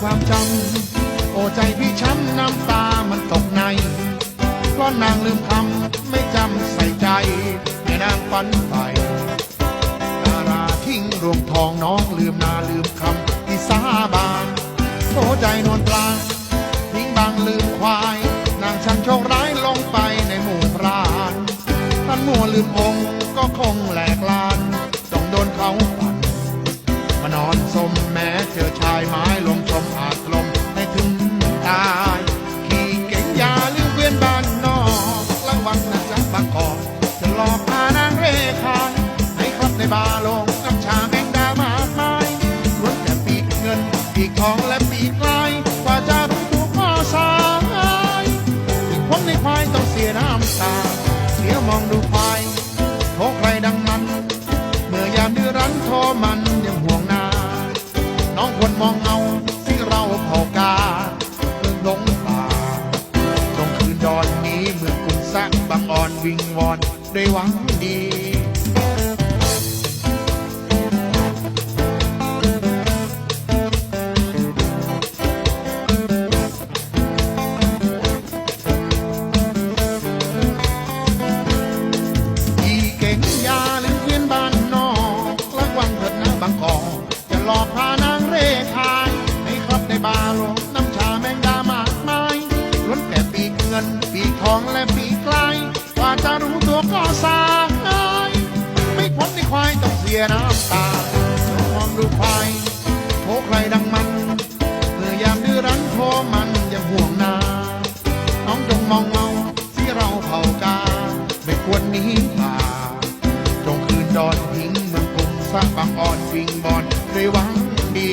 ความจำโอ้ใจพี่ช้ำน้ำตามันตกในเพราะนางลืมคำไม่จำใส่ใจแม่นางฝันไปดาราทิ้งรวงทองน้องลืมนาลืมคำที่สาบานโตใจนวลปลาทิ้งบางลืมควาย นางช่างโชคร้ายลงไปในหมู่พรานท่านมัวลืมองค์ก็คงแหลกลาน น้ำตา เสียมองดูควายโทรใครดังมัน เมื่อยามดื้อรั้นทอมันยังห่วงนา น้องควรมองเอาที่เราเผากาหลงป่าตรงคืนดอนนี้เมื่อคุณสักบางอ่อนวิงวอนด้วยหวังดี ปีทองและปีกไกลกว่าจะรู้ตัวก็สายไม่พ้นในควายต้องเสียน้ำตาลองมองดูควายโทรใครดังมันเมื่อยามดื้อรั้นโทมันยังห่วงนาน้องจงมองเมาที่เราเผากา ไม่ควรหนีป่าจงคืนดอนทิ้งเมืองกรุงสร้างบางอ่อนวิงบอนด้วยหวังดี